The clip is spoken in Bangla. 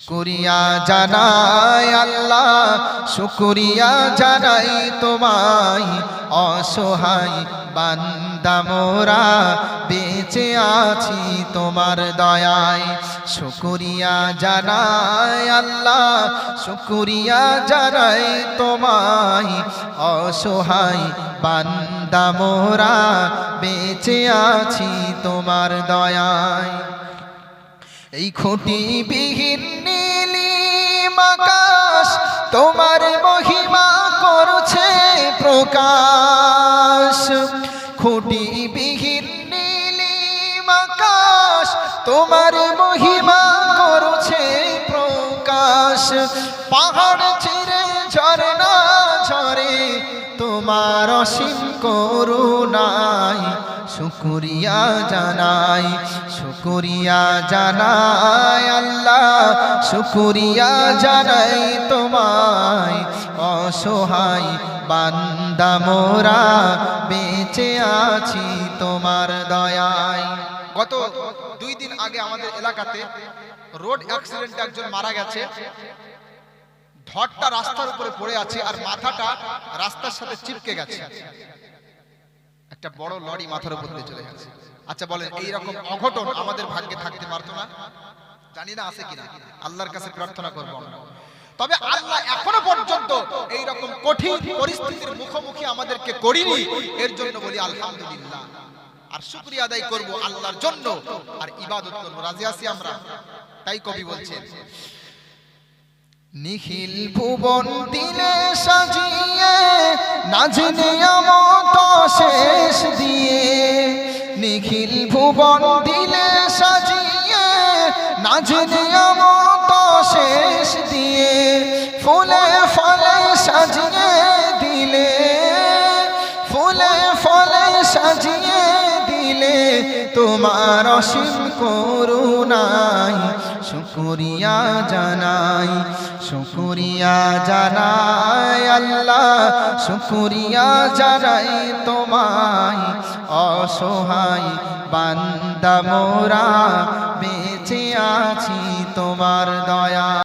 শুকুরিয়া জানাই আল্লাহ, শুকুরিয়া জানাই তোমায়। অসহায় বান্দা মোরা, বেঁচে আছি তোমার দয়ায়। শুকুরিয়া জানাই আল্লাহ, শুকুরিয়া জানাই তোমায়। অসহায় বান্দা মোরা, বেঁচে আছি তোমার দয়ায়। এই খুঁটি বিহীন আকাশ তোমার মহিমা করছে প্রকাশ। খুঁটি বিহীন নীলিম আকাশ, তোমার মহিমা করছে প্রকাশ। পাহাড় ছিঁড়ে ঝরনা ঝরে তোমার অসীম করুণাই শুকুরিয়া জানাই শুকুরিয়া জানাই আল্লাহ, শুকুরিয়া জানাই তোমায়। অসহায় বান্দা মোরা বেঁচে আছি তোমার দয়ায়। গত দুই দিন আগে আমাদের এলাকাতে রোড অ্যাক্সিডেন্টে একজন মারা গেছে। ধরটা রাস্তার উপরে পড়ে আছে আর মাথাটা রাস্তার সাথে চিপকে গেছে। একটা বড় লরি মাথার উপর দিয়ে চলে গেছে আচ্ছা বলেন এই রকম অঘটন আমাদের ভাগ্যে থাকতে পারতো না? জানি না আছে কিনা। আল্লাহর কাছে প্রার্থনা করব তবে আল্লাহ এখনও পর্যন্ত এই রকম কঠিন পরিস্থিতির মুখোমুখি আমাদেরকে করিনি। এর জন্য বলি আলহামদুলিল্লাহ। আর শুকরিয়া আদায় করব আল্লাহর জন্য। আর ইবাদত করব। রাজি আছি আমরা? তাই কবি বলছেন নিখিল ভুবন দিলে সাজিয়ে নাজনে আমত শেষ দিয়ে। নিখিল ভুবন দিলে সাজিয়ে নাজনে আমত শেষ দিয়ে। ফুলে ফলে সাজিয়ে দিলে, ফুলে ফলে সাজিয়ে তোমার অসীম করুণাই, শুকুরিয়া জানাই শুকুরিয়া জানাই আল্লাহ, শুকুরিয়া জানাই তোমায়। অসহায় বান্দা মোরা, বেঁচে আছি তোমার দয়া।